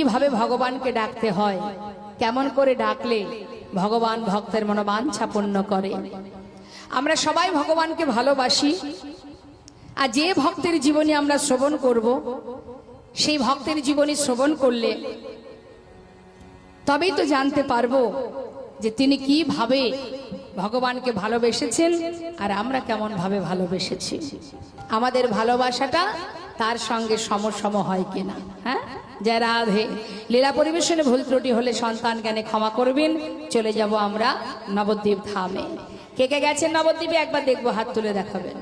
কীভাবে ভগবানকে ডাকতে হয়? কেমন করে ডাকলে ভগবান ভক্তের মনোবাঞ্ছা পূর্ণ করে? আমরা সবাই ভগবানকে ভালোবাসি। আর যে ভক্তের জীবনী আমরা শ্রবণ করব, সেই ভক্তের জীবনী শ্রবণ করলে তবেই তো জানতে পারব যে তিনি কীভাবে ভগবানকে ভালোবেসেছেন আর আমরা কেমন ভাবে ভালোবেসেছি। আমাদের ভালোবাসাটা তার সঙ্গে সমসম হয় কিনা হ্যাঁ? জয় রাধে। লীলা পরিবেশনে ভুল ত্রুটি হলে সন্তান জ্ঞানে ক্ষমা করবেন। চলে যাব আমরা নবদ্বীপ ধামে। কে কে গেছেন নবদ্বীপে? একবার দেখব, হাত তুলে দেখাবেন।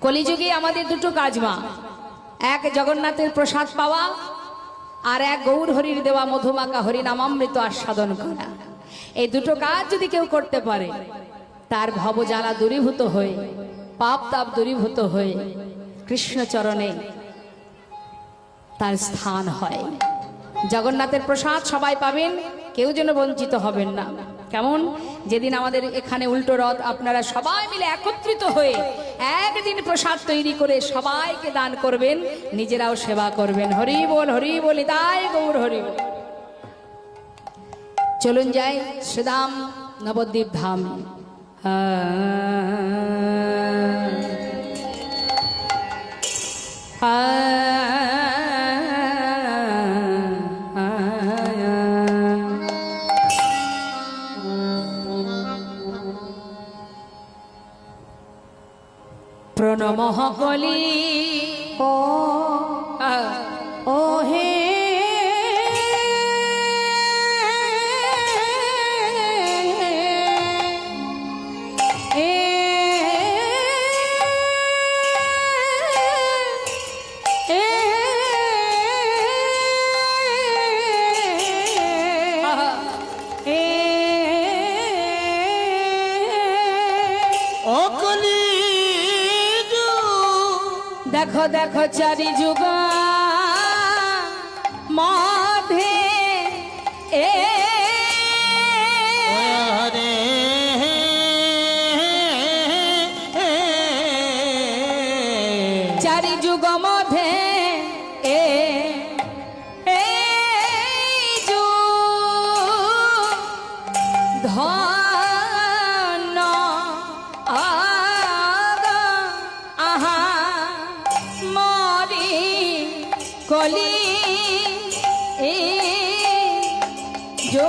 কলিযুগে আমাদের দুটো কাজ মা। এক, জগন্নাথের প্রসাদ পাওয়া, আর এক, গৌর হরির দেওয়া মধুমাকা হরিনামামৃত আস্বাদন করা। এই দুটো কাজ যদি কেউ করতে পারে, তার ভবজ্বালা দূরীভূত হয়ে পাপ তাপ দূরীভূত হয়ে, কৃষ্ণচরণে তার স্থান হয় জগন্নাথের প্রসাদ সবাই পাবেন কেউ যেন বঞ্চিত হবেন না কেমন যেদিন আমাদের এখানে উল্টো রথ আপনারা সবাই মিলে একত্রিত হয়ে একদিন প্রসাদ তৈরি করে সবাইকে দান করবেন নিজেরাও সেবা করবেন হরি বল হরি বলি তাই গৌর হরি বল চলুন যাই শ্রীদাম নবদ্বীপ ধাম প্রণমঃ কলি ও ও হে দেখো দেখো চারি যুগ। মাধে এ চারি যুগ মধ্যে এ এ যো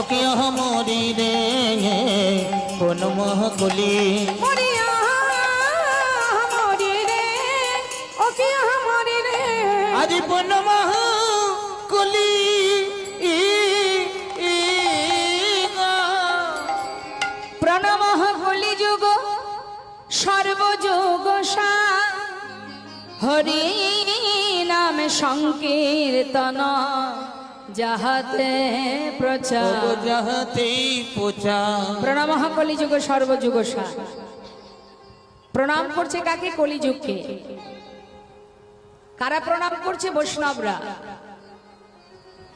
ওকিয়া মরি রে বনমোহ কলি মরিয়া আহামরি রে। ও কি আজি বনমোহ কলি ই ই গা। প্রণমঃ কলিযুগ যুগ সা। হরি নাম সংকীর্তন। যাহাতে প্রচার। যাহাতে পোচা প্রণাম কলিযুগ সর্বযুগ প্রণাম করছে কাকে? কলিযুগকে। কারা প্রণাম করছে? বৈষ্ণবরা।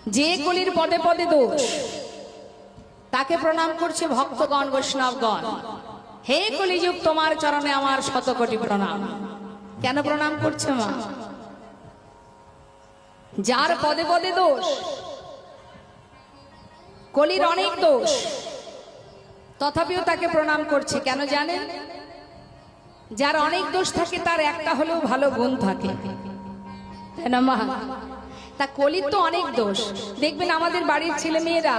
যে কলির পদে পদে দোষ তাকে প্রণাম করছে ভক্তগণ বৈষ্ণবগণ। হে কলিযুগ তোমার চরণে আমার শত কোটি প্রণাম। কেন প্রণাম করছে মা? যার পদে পদে দোষ কলির অনেক দোষ। তথাপিও তাকে প্রণাম করছে, কেন জানেন? যার অনেক দোষ থাকে, তার একটা হলেও ভালো গুণ থাকে। তা কলির তো অনেক দোষ। দেখবেন আমাদের বাড়ির ছেলে মেয়েরা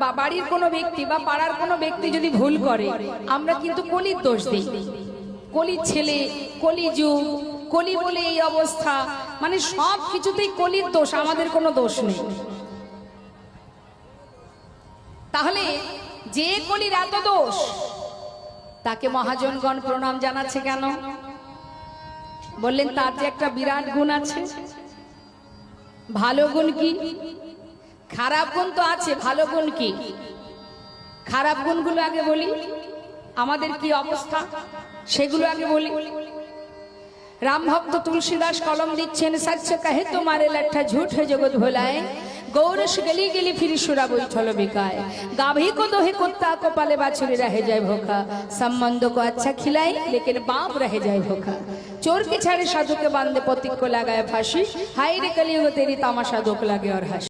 বা বাড়ির কোনো ব্যক্তি বা পাড়ার কোনো ব্যক্তি যদি ভুল করে, আমরা কিন্তু কলির দোষ দিই। কলির ছেলে, কলি যুগ কলি বলে এই অবস্থা মানে সব কিছুতেই কলির দোষ, আমাদের কোনো দোষ নেই। তাহলে যে কলির এত দোষ, তাকে মহাজনগণ প্রণাম জানাচ্ছে কেন? বললেন, তার যে একটা বিরাট গুণ আছে। ভালো গুণ কি? খারাপ গুণ তো আছে, ভালো গুণ কি? খারাপ গুণগুলো আগে বলি। আমাদের কি অবস্থা? সেগুলো আগে বলি। রাম ভক্ত তুলসীদাস কলম দিচ্ছেন, সচ্চ কাহে তোমার লাঠা ঝুট হয়ে জগৎ ভোলায়। গৌরস গেলি গেলি ফিরি সুরা বই বিকায়। গাভী কো দোহে কুত্তা কপালে বাছুরি রহে যায় ভোকা সম্বন্ধ কো আচ্ছা খিলাই, লেকিন বাপ রহে যায় ভোকা চোর কে ছাড়ে সাধুকে বান্ধে কো লাগায় ফাঁসি? হাই রে কলিগ তেরি তামাশা দোক লাগে আর হাসি।